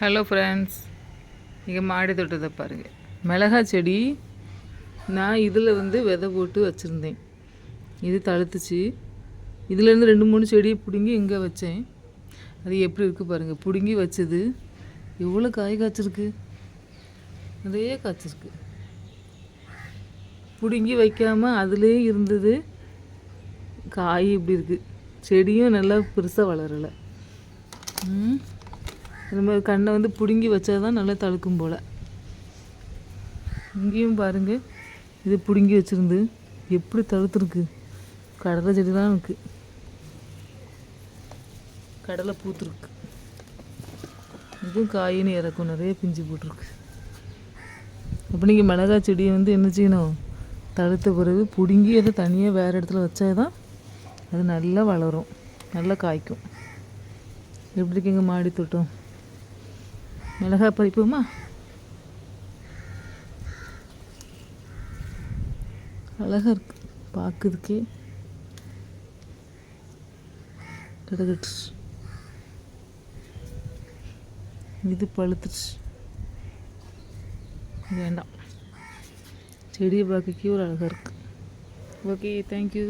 Hello friends இங்கே மாடி தோட்டத்தை பாருங்கள் மிளகா செடி நான் இதில் வந்து விதை போட்டு வச்சுருந்தேன். இது தழுத்துச்சு இதுலேருந்து ரெண்டு மூணு செடியை பிடுங்கி இங்கே வச்சேன். அது எப்படி இருக்குது பாருங்கள் பிடுங்கி வச்சது. எவ்வளோ காய் காய்ச்சிருக்கு? நிறைய காய்ச்சிருக்கு. பிடுங்கி வைக்காமல் அதுலேயே இருந்தது. காய் இப்படி இருக்குது செடியும் நல்லா பெருசாக வளரலை. ம் இது மாதிரி கண்ணை வந்து பிடுங்கி வச்சா தான் நல்லா தழுக்கும் போல். இங்கேயும் பாருங்கள் இது பிடுங்கி வச்சுருந்து எப்படி தழுத்துருக்கு. கடலை செடி தான் இருக்குது கடலை பூத்துருக்கு. இதுவும் காயின்னு இறக்கும் நிறைய பிஞ்சு போட்டிருக்கு. அப்போ நீங்கள் மிளகா செடியை வந்து என்ன செய்யணும்? தழுத்த பிறகு பிடுங்கி அதை தனியாக வேறு இடத்துல வச்சா தான் அது நல்லா வளரும் நல்லா காய்க்கும். எப்படி இருக்குங்க மாடி தோட்டம்? மிளகா பறிப்போமா அழகாக இருக்கு. பார்க்குறதுக்கே கிடக்கிடுச்சு இது பழுத்துச்சு வேண்டாம். செடியை பார்க்கக்கே ஒரு அழகாக இருக்குது ஓகே தேங்க்யூ